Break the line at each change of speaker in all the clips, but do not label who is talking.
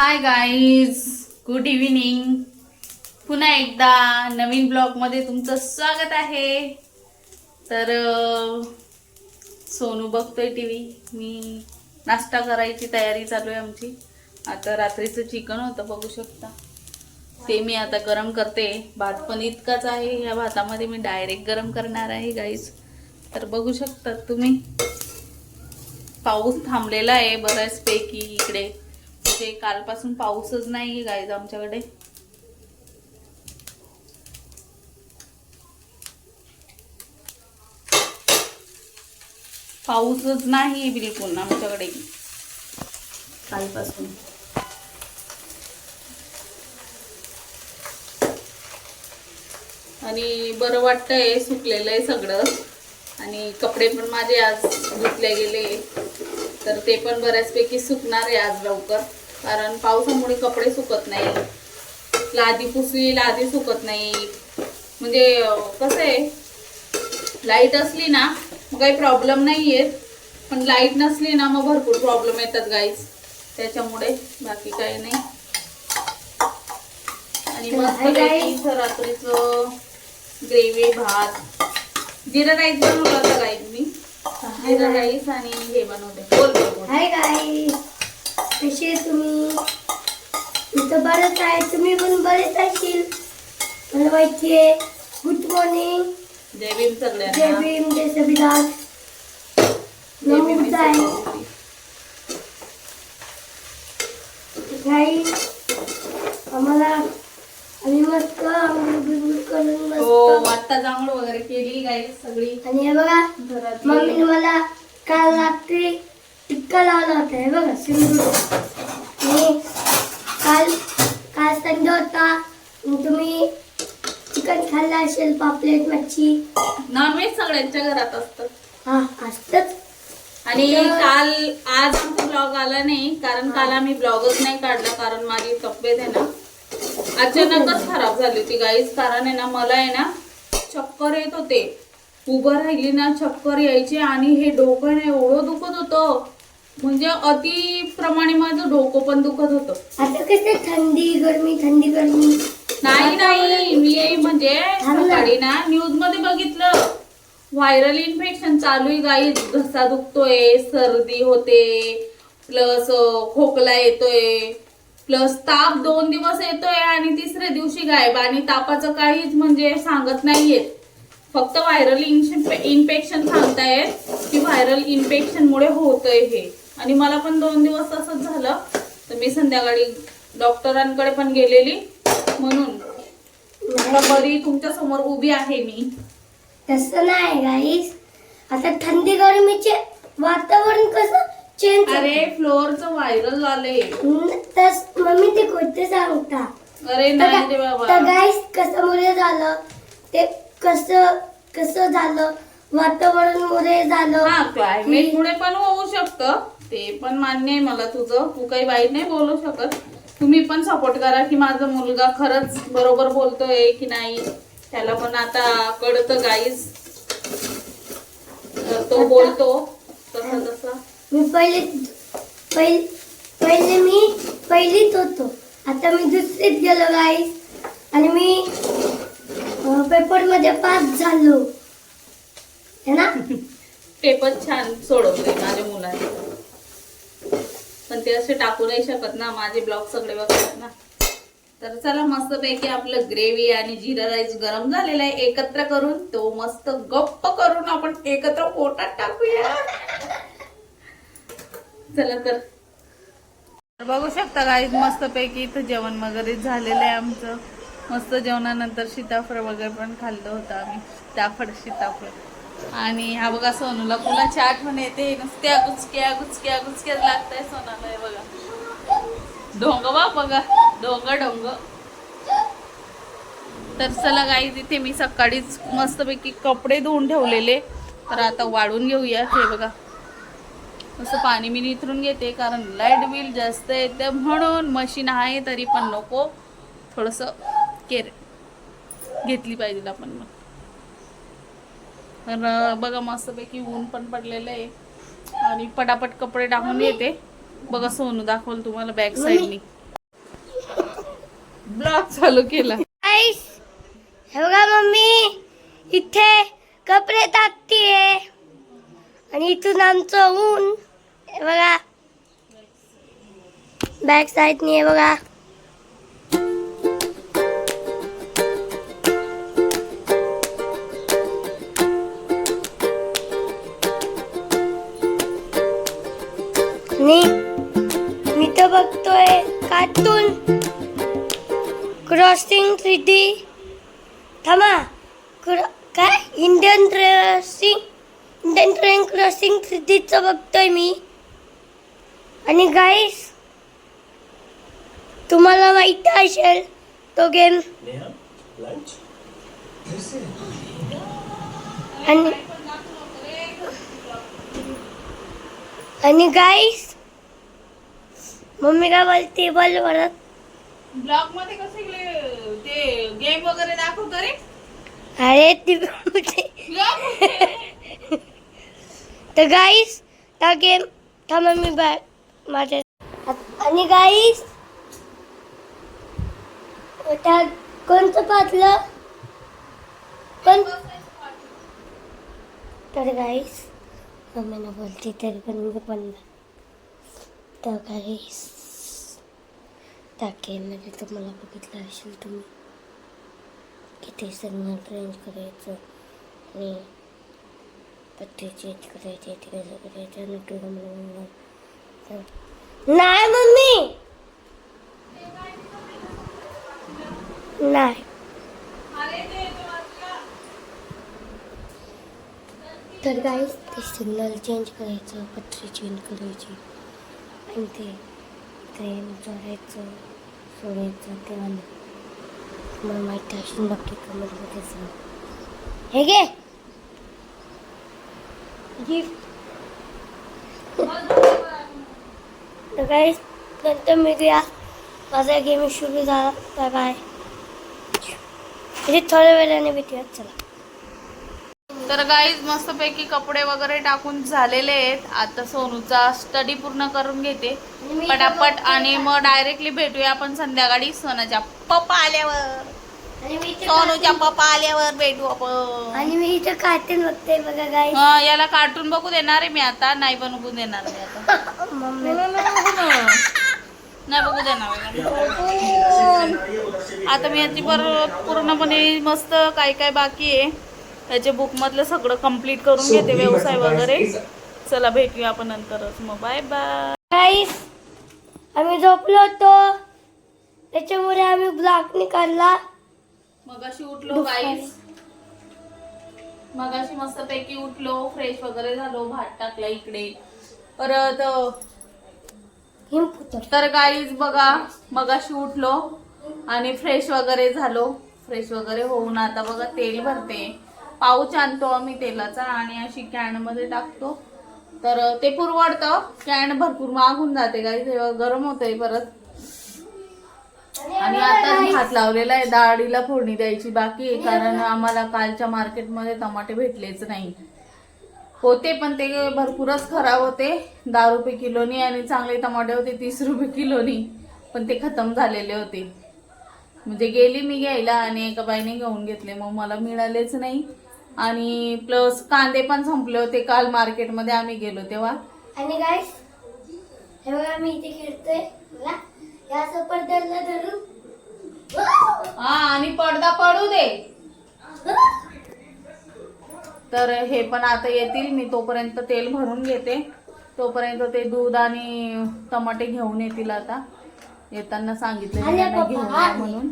Hi guys good evening पुन्हा एकदा नवीन ब्लॉगमध्ये तुमचं स्वागत आहे. तर सोनू बघतोय टी व्ही मी नाश्ता करायची तयारी चालू आहे आमची. आता रात्रीचं चिकन होतं बघू शकता. ते मी आता गरम करते. भात पण इतकाच आहे. या भातामध्ये मी डायरेक्ट गरम करणार आहे गाईज तर बघू शकता तुम्ही. पाऊस थांबलेला आहे बऱ्याचपैकी इकडे. पाहिजे कालपासून पाऊसच नाही गाईज आमच्याकडे. पाऊसच नाही बिलकुल आमच्याकडे. कालपासून. आणि बरं वाटतंय सुकलेलं आहे सगळं. आणि कपडे पण माझे आज धुतले गेले. तर ते पण बऱ्याचपैकी सुकणार आहे आज लवकर. कारण पावसामुळे कपडे सुकत नाही. लादी पुसली लादी सुकत नाही. म्हणजे कसं आहे लाइट असली ना मग काही प्रॉब्लेम नाही येत पण लाइट नसली ना मग भरपूर प्रॉब्लेम येतात गाईज त्याच्यामुळे बाकी काही नाही. आणि मस्त रात्रीचं ग्रेव्ही भात. जिरा राईस बनवला होता गाईज मी. जिरा राईस आणि हे बनवते. बोल
हाय गाईस कसे तुम्ही? मी तर बरंच आहे. तुम्ही पण बरेच असतील मला माहिती आहे गुड मॉर्निंग
जय भीम
जय
सगळ्यांना.
नमस्कार आहे आम्हाला आम्ही मस्त करून
हो
मस्त
जांभळ वगैरे केली गाईज सगळी.
आणि हे बघा
घरात
मम्मीने मला काल रात्री टिक्का लावला होता हे बघा सिंदूर आणि काल काल संडे होता आणि तुम्ही चिकन खाल्लं असेल पापलेट मच्छी?
नॉनव्हेज सगळ्यांच्या घरात असतं.
हा असतच.
आणि काल आज आमचा ब्लॉग आला नाही कारण काल आम्ही ब्लॉगच नाही काढला कारण माझी तब्येत आहे ना अचानकच खराब झाली होती गाईज कारण आहे ना मला आहे ना चक्कर येत होते. उभं राहिली ना चक्कर यायची आणि हे डोकं एवढं दुखत होतं. म्हणजे अति प्रमाणे माझं डोकं पण दुखत होतं.
आता कसं थंडी गरमी थंडी गरमी.
नाही नाही मी म्हणजे सकाळी ना न्यूजमध्ये बघितलं. व्हायरल इन्फेक्शन चालू आहे गाई घसा दुखतोय सर्दी होते प्लस खोकला येतोय प्लस ताप दोन दिवस येतोय आणि तिसऱ्या दिवशी गायब. आणि तापाचं काहीच म्हणजे सांगत नाहीयेत फक्त व्हायरल इन्फेक्शन सांगतायत की व्हायरल इन्फेक्शन मुळे होतंय हे. आणि मला पण दोन दिवस तसंच झालं. तर मी संध्याकाळी डॉक्टरांकडे पण गेलेली. म्हणून बरी तुमच्यासमोर उभी आहे मी.
तसं नाही गाईस आता थंडी गरमीचे वातावरण कसं चेंज
अरे फ्लोअरचं व्हायरल झालंय.
तस मम्मी ते कोणते सांगता?
अरे नाही रे बाबा.
तर गाईस कशामुळे झालं? ते कसं कसं झालं? वातावरणमुळे झालं?
हा क्लायमेट मुळे पण होऊ शकतं. ते पण मान्य आहे मला तुझं. तू काही वाईट नाही बोलू शकत. तुम्ही पण सपोर्ट करा की माझा मुलगा खरंच बरोबर बोलतोय की नाही. त्याला पण आता कळतं गाईस तर तो बोलतो. तसं तसं.
मी पहिले पहिले पहिले मी पहिलीत होतो. आता मी दुसरीत गेलो गाईस आणि मी पेपरमध्ये पास झालो. है ना?
पेपर छान सोडवले माझ्या मुलाने. पण ते असे टाकू नाही शकत ना माझे ब्लॉग सगळे बघतात ना. तर चला मस्तपैकी आपलं ग्रेव्ही आणि जिरा राईस गरम झालेला आहे. एकत्र करून तो मस्त गप्प करून आपण एकत्र पोटात टाकूया. चला तर. तर बघू शकता गाईज मस्त पैकी इथं जेवण वगैरे झालेलं आहे आमचं. मस्त जेवणानंतर सीताफळ वगैरे पण खाल्लं होतं आम्ही. सीताफळ सीताफळ. आणि हा बघा सोनूला फुलाची आठवण येते. नुसत्या गुचक्या गुचक्या गुचक्या लागताय सोनाला हे बघा. ढोंग बा बघा. डोंग डोंग तर चला गाई तिथे मी सकाळीच मस्तपैकी कपडे धुवून ठेवलेले. तर आता वाढून घेऊया हे बघा. असं पाणी मी निथरून घेते कारण लाइट बिल जास्त येते म्हणून मशीन आहे तरी पण नको. थोडंसं केअर घेतली पाहिजे आपण मग. तर बघा मस्तपैकी ऊन पण पडलेलं आहे. आणि पटापट कपडे टाकून येते. बघा सोनू दाखवलं तुम्हाला बॅक साईडनी ब्लॉग चालू केला.
हे बघा मम्मी. इथे कपडे टाकतीये. आणि इथून आमचं ऊन. हे बघा. बॅक साईडनी बघा. आणि मी तर बघतोय कार्टून क्रॉसिंग थ्री डी थांबा. क्र- काय? Indian crossing Indian train crossing three डीचं बघतोय मी. आणि गाईस तुम्हाला माहिती असेल तो गेम आणि आणि गाईस मम्मी काय बोलते? बोल परत
ब्लॉगमध्ये कसे ते गेम वगैरे दाखवतो रे.
अरे ती तर गाईस त्या गेम थांबा मी बॅग माझ्या आणि गाईस त्या कोणतं पातलं कोण तर गाईस मम्मीनं बोलते तरी पण मी पण तर काही त्या म्हणजे तुम्हाला बघितलं असेल तुम्ही किती सिग्नल ट्रेंज करायचं आणि पत्ते चेंज करायचे ते कसं करायचं नक्की म्हणून नाही मम्मी नाही तर काहीच ते सिग्नल चेंज करायचं पत्रे चेंज करायची. आणि ते ट्रेन चढायचं सोडायचं ते मला मला माहिती असेल नक्की कमेंटमध्ये सांग हे घे गिफ्ट तर काही नंतर मिळूया माझा गेम सुरू झाला बाय बाय म्हणजे थोड्या वेळाने भेटूया चला
तर गाईज मस्तपैकी कपडे वगैरे टाकून झालेले आहेत. आता सोनूचा स्टडी पूर्ण करून घेते. पटापट आणि मग डायरेक्टली भेटूया आपण संध्याकाळी सोनाच्या पप्पा आल्यावर. सोनूच्या पप्पा आल्यावर भेटू आपण.
आणि मी इथं कार्टून बघते बघा गाई
हा, याला कार्टून बघू देणार आहे मी आता. नाही बनवू देणार मी आता. नाही बघू देणार. आता मी याची पूर्णपणे मस्त काय काय बाकी आहे. त्याचे बुक मधलं सगळं कंप्लीट करून घेते व्यवसाय वगैरे. चला भेटूया आपण नंतरच. मग बाय बाय
आम्ही झोपलो होतो. त्याच्यामुळे आम्ही ब्लॉक निकालला.
मग अशी उठलो गाईस मग अशी मस्त पैकी उठलो फ्रेश वगैरे झालो भात टाकला इकडे. परत तर गाईज बघा मगाशी उठलो आणि फ्रेश वगैरे झालो. फ्रेश वगैरे होऊन आता बघा तेल भरते. पाऊच आणतो आम्ही तेलाचा आणि अशी कॅनमध्ये टाकतो. तर ते पुरवडतं. कॅन भरपूर मागून जाते गाईज तेव्हा गरम होतंय परत. आणि आता भात लावलेला आहे. डाळीला फोडणी द्यायची बाकी आहे. कारण आम्हाला कालच्या मार्केटमध्ये टमाटे भेटलेच नाही. होते पण ते भरपूरच खराब होते. दहा रुपये किलोनी आणि चांगले टमाटे होते. तीस रुपये किलोनी. पण ते खतम झालेले होते. म्हणजे गेली मी घ्यायला आणि एका बाईने घेऊन घेतले. मग मला मिळालेच नाही. आणि प्लस कांदे पण संपले होते काल मार्केटमध्ये आम्ही गेलो तेव्हा.
आणि गाईस हे बघा मी इथे खेळतोय. बघा या असं पडद्याला धरून.
हा आणि पडदा पडू दे. तर हे पण आता येतील. मी तोपर्यंत तेल भरून घेते. तोपर्यंत ते दूध आणि टमाटे घेऊन येतील आता. येताना सांगितलं
आले
त्यांना
पप्पा,
घेऊन या
आले.
म्हणून.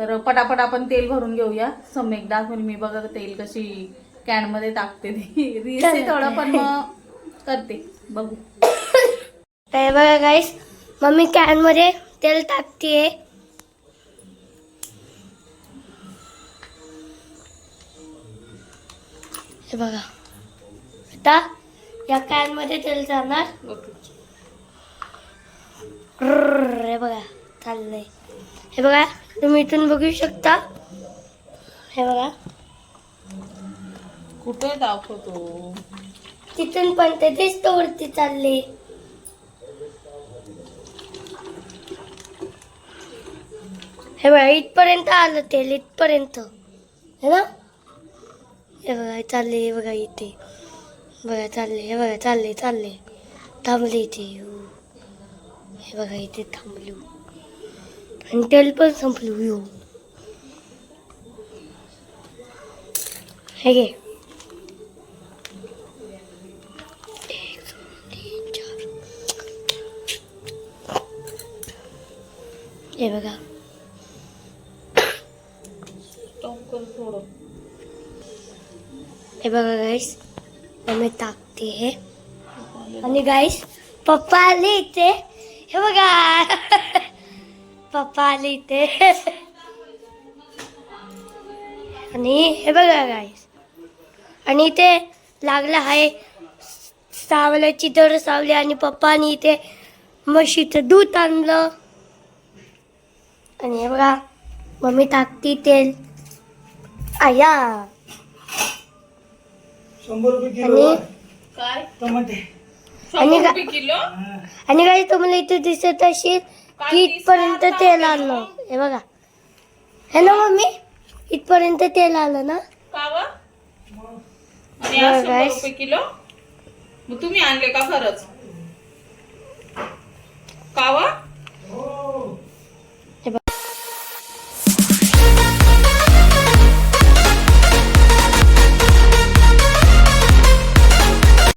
तर पटापट आपण तेल भरून घेऊया. सम्यक दाखवून मी बघा तेल कशी कॅनमध्ये टाकते ती. रील्स थोडं पण मग करते. बघू.
बघा गाईस मम्मी कॅनमध्ये तेल टाकतीये. हे बघा. आता या कॅनमध्ये तेल जाणार. हे बघा चाललंय. हे बघा तुम्ही इथून बघू शकता. हे बघा.
कुठे दाखवतो?
तिथून पण ते दिसत वरती चालले. हे बघा इथपर्यंत आलं तेल इथपर्यंत. है ना? हे बघा चालले हे बघा इथे. बघा चालले हे बघा चालले चालले. थांबले इथे. हो. हे बघा इथे थांबलो. आणि तेल पण संपलं हो हे घे हे बघा हे बघा गाईस आम्ही टाकते हे आणि गाईस पप्पा आले इथे हे बघा पप्पा आले इथे. आणि हे बघा गाईस आणि इथे लागलं आहे सावल्याची दर सावली आणि पप्पानी इथे म्हशीचं दूध आणलं. आणि हे बघा मम्मी टाकती तेल. आया.
शंभर रुपये किलो
आणि?
काय?
टमाटे.
आणि
किलो?
आणि काही तुम्हाला इथे दिसत असेल इथपर्यंत तेल आणलं. हे बघा. हे ना मम्मी? इथपर्यंत तेल आलं ना?
किलो? तुम्ही आणले का खरंच? कावा